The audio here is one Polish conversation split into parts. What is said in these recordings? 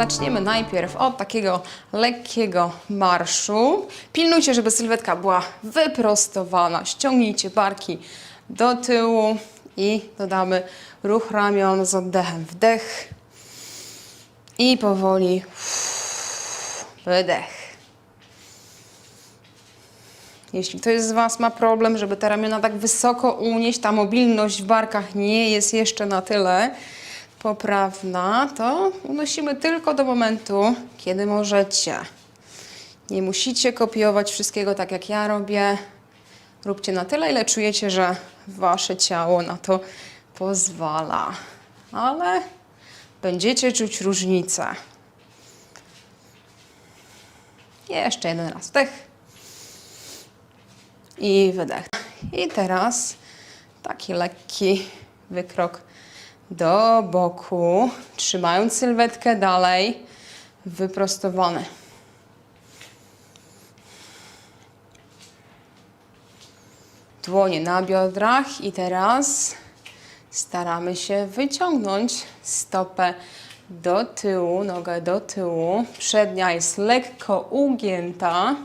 Zaczniemy najpierw od takiego lekkiego marszu. Pilnujcie, żeby sylwetka była wyprostowana. Ściągnijcie barki do tyłu i dodamy ruch ramion z oddechem. Wdech i powoli wydech. Jeśli ktoś z Was ma problem, żeby te ramiona tak wysoko unieść, ta mobilność w barkach nie jest jeszcze na tyle poprawna, to unosimy tylko do momentu, kiedy możecie. Nie musicie kopiować wszystkiego tak, jak ja robię. Róbcie na tyle, ile czujecie, że Wasze ciało na to pozwala. Ale będziecie czuć różnicę. Jeszcze jeden raz wdech i wydech. I teraz taki lekki wykrok do boku, trzymając sylwetkę dalej, wyprostowany. Dłonie na biodrach i teraz staramy się wyciągnąć stopę do tyłu, nogę do tyłu. Przednia jest lekko ugięta.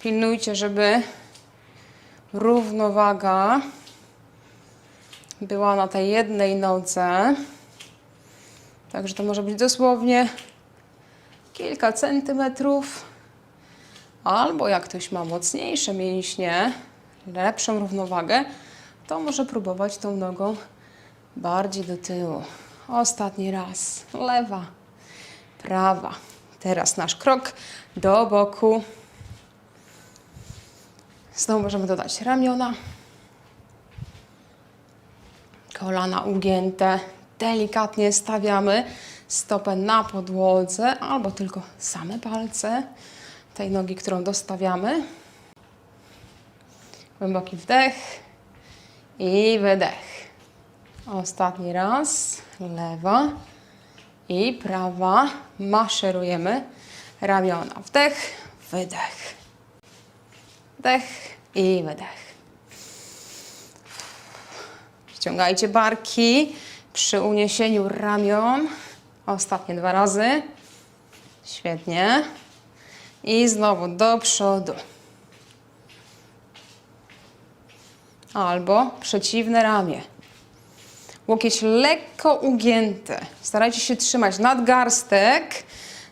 Pilnujcie, żeby równowaga była na tej jednej nodze. Także to może być dosłownie kilka centymetrów. Albo jak ktoś ma mocniejsze mięśnie, lepszą równowagę, to może próbować tą nogą bardziej do tyłu. Ostatni raz. Lewa, prawa. Teraz nasz krok do boku. Znowu możemy dodać ramiona. Kolana ugięte. Delikatnie stawiamy stopę na podłodze albo tylko same palce tej nogi, którą dostawiamy. Głęboki wdech i wydech. Ostatni raz. Lewa i prawa. Maszerujemy ramiona. Wdech, wydech. Wdech i wydech. Ściągajcie barki przy uniesieniu ramion. Ostatnie dwa razy. Świetnie. I znowu do przodu. Albo przeciwne ramię. Łokieć lekko ugięty. Starajcie się trzymać nadgarstek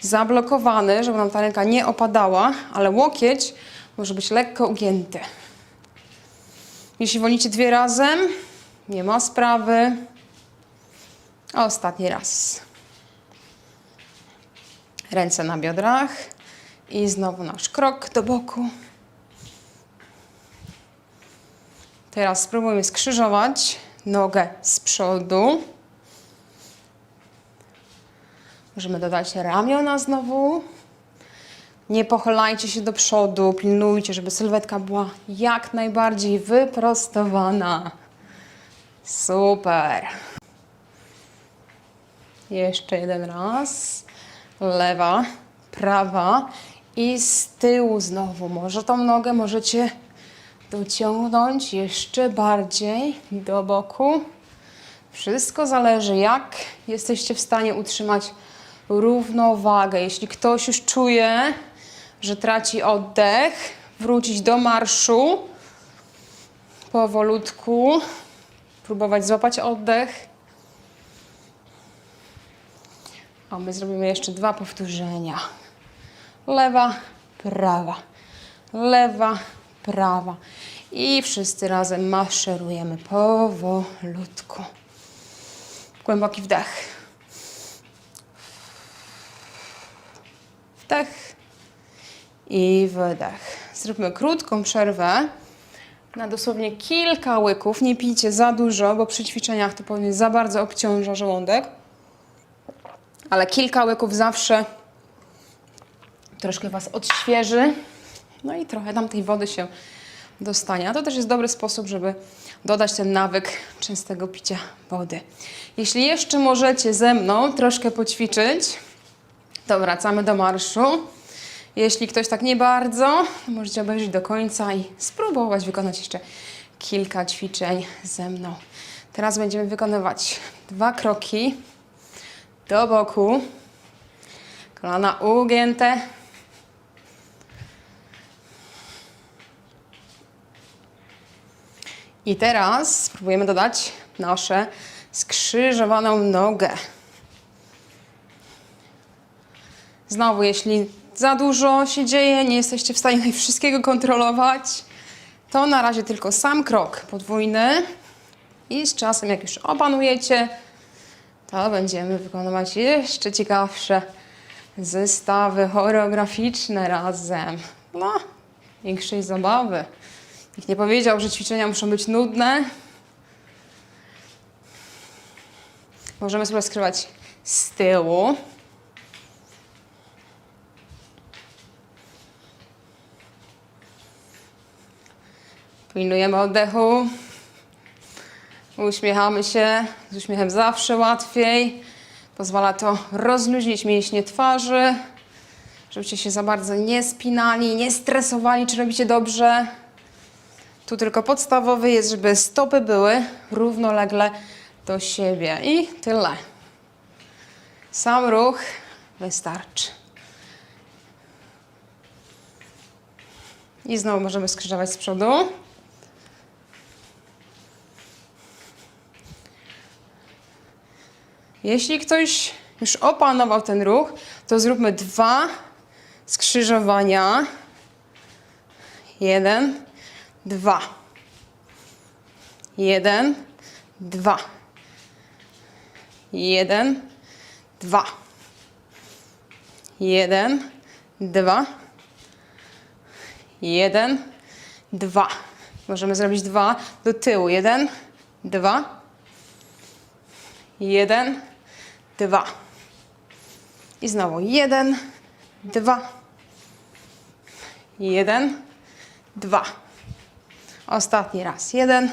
zablokowany, żeby nam ta ręka nie opadała, ale łokieć może być lekko ugięty. Jeśli wolicie dwie razem, nie ma sprawy. Ostatni raz. Ręce na biodrach i znowu nasz krok do boku. Teraz spróbujmy skrzyżować nogę z przodu. Możemy dodać ramiona znowu. Nie pochylajcie się do przodu, pilnujcie, żeby sylwetka była jak najbardziej wyprostowana. Super. Jeszcze jeden raz. Lewa, prawa i z tyłu znowu. Może tą nogę możecie dociągnąć jeszcze bardziej do boku. Wszystko zależy, jak jesteście w stanie utrzymać równowagę. Jeśli ktoś już czuje, że traci oddech, wrócić do marszu powolutku, próbować złapać oddech. A my zrobimy jeszcze dwa powtórzenia. Lewa, prawa, lewa, prawa. I wszyscy razem maszerujemy powolutku. Głęboki wdech. Wdech i wydech. Zróbmy krótką przerwę na dosłownie kilka łyków. Nie pijcie za dużo, bo przy ćwiczeniach to pewnie za bardzo obciąża żołądek. Ale kilka łyków zawsze troszkę Was odświeży. No i trochę tam tej wody się dostanie. To też jest dobry sposób, żeby dodać ten nawyk częstego picia wody. Jeśli jeszcze możecie ze mną troszkę poćwiczyć, to wracamy do marszu. Jeśli ktoś tak nie bardzo, możecie obejrzeć do końca i spróbować wykonać jeszcze kilka ćwiczeń ze mną. Teraz będziemy wykonywać dwa kroki do boku. Kolana ugięte. I teraz spróbujemy dodać nasze skrzyżowaną nogę. Znowu, jeśli za dużo się dzieje, nie jesteście w stanie wszystkiego kontrolować, to na razie tylko sam krok podwójny i z czasem, jak już opanujecie, to będziemy wykonywać jeszcze ciekawsze zestawy choreograficzne razem. Dla większej zabawy. Nikt nie powiedział, że ćwiczenia muszą być nudne. Możemy sobie skrywać z tyłu. Pilnujemy oddechu. Uśmiechamy się. Z uśmiechem zawsze łatwiej. Pozwala to rozluźnić mięśnie twarzy, żebyście się za bardzo nie spinali, nie stresowali, czy robicie dobrze. Tu tylko podstawowy jest, żeby stopy były równolegle do siebie. I tyle. Sam ruch wystarczy. I znowu możemy skrzyżować z przodu. Jeśli ktoś już opanował ten ruch, to zróbmy dwa skrzyżowania. Jeden, dwa. Jeden, dwa. Jeden, dwa. Jeden, dwa. Jeden, dwa. Możemy zrobić dwa do tyłu. Jeden, dwa. Jeden, dwa. I znowu jeden, dwa. Jeden, dwa. Ostatni raz. Jeden,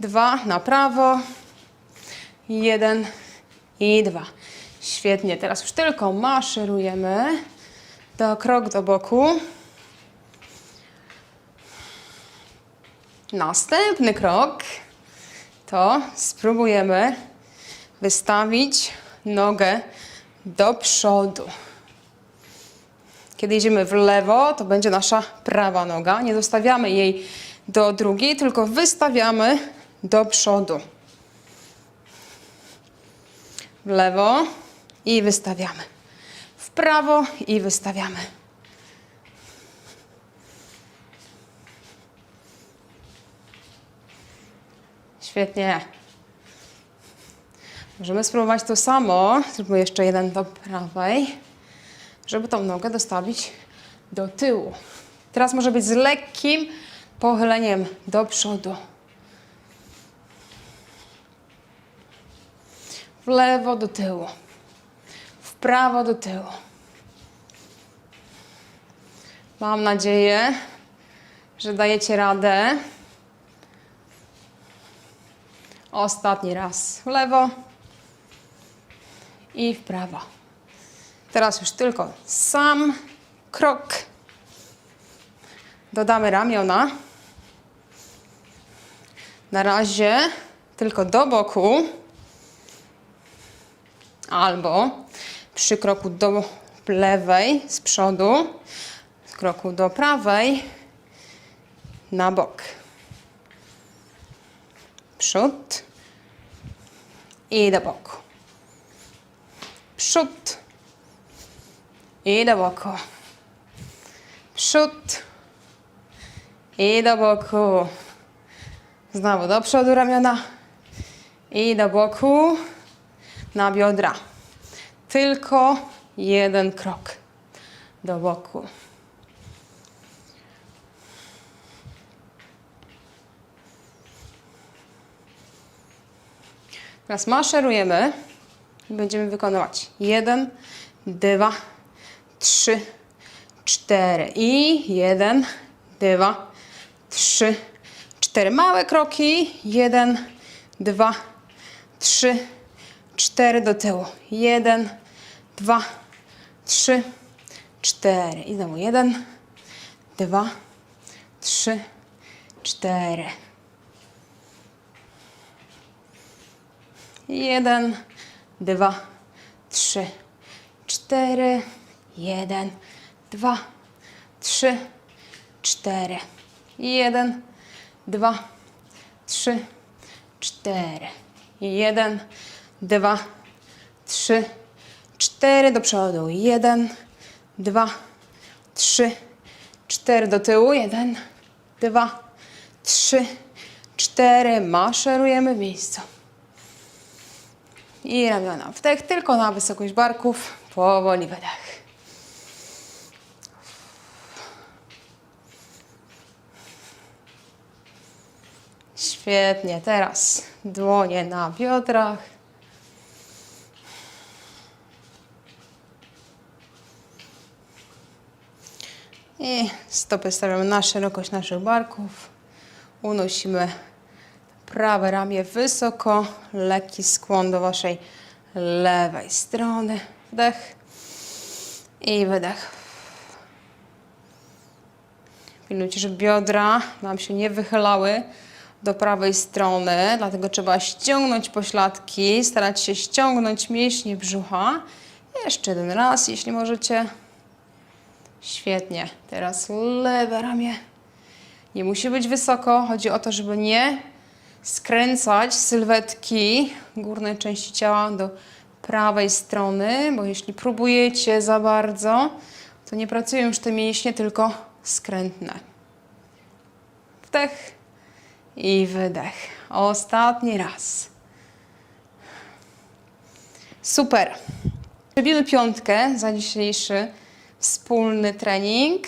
dwa, na prawo. Jeden i dwa. Świetnie. Teraz już tylko maszerujemy. Do krok do boku. Następny krok to spróbujemy wystawić nogę do przodu. Kiedy idziemy w lewo, to będzie nasza prawa noga. Nie dostawiamy jej do drugiej, tylko wystawiamy do przodu. W lewo i wystawiamy. W prawo i wystawiamy. Świetnie. Możemy spróbować to samo. Zróbmy jeszcze jeden do prawej, żeby tą nogę dostawić do tyłu. Teraz może być z lekkim pochyleniem do przodu. W lewo do tyłu. W prawo do tyłu. Mam nadzieję, że dajecie radę. Ostatni raz w lewo i w prawo. Teraz już tylko sam krok. Dodamy ramiona. Na razie tylko do boku. Albo przy kroku do lewej z przodu, z kroku do prawej na bok. Przód i do boku. Przód i do boku. Przód i do boku. Znowu do przodu ramiona i do boku na biodra. Tylko jeden krok do boku. Teraz maszerujemy będziemy wykonywać jeden, dwa, trzy, cztery i jeden, dwa, trzy, cztery. Małe kroki. Jeden, dwa, trzy, cztery do tyłu. Jeden, dwa, trzy, cztery. I znowu jeden, dwa, trzy, cztery. Jeden, dwa, trzy, cztery, jeden, dwa, trzy, cztery, jeden, dwa, trzy, cztery, jeden, dwa, trzy, cztery. Do przodu, jeden, dwa, trzy, cztery. Do tyłu, jeden, dwa, trzy, cztery, maszerujemy w miejscu. I ramiona wdech, tylko na wysokość barków, powoli wydech. Świetnie, teraz dłonie na biodrach. I stopy stawiamy na szerokość naszych barków. Unosimy prawe ramię wysoko, lekki skłon do waszej lewej strony. Wdech i wydech. Pilnujcie, żeby biodra nam się nie wychylały do prawej strony, dlatego trzeba ściągnąć pośladki, starać się ściągnąć mięśnie brzucha. Jeszcze jeden raz, jeśli możecie. Świetnie. Teraz lewe ramię. Nie musi być wysoko. Chodzi o to, żeby nie skręcać sylwetki górnej części ciała do prawej strony, bo jeśli próbujecie za bardzo, to nie pracują już te mięśnie, tylko skrętne. Wdech i wydech. Ostatni raz. Super. Robimy piątkę za dzisiejszy wspólny trening.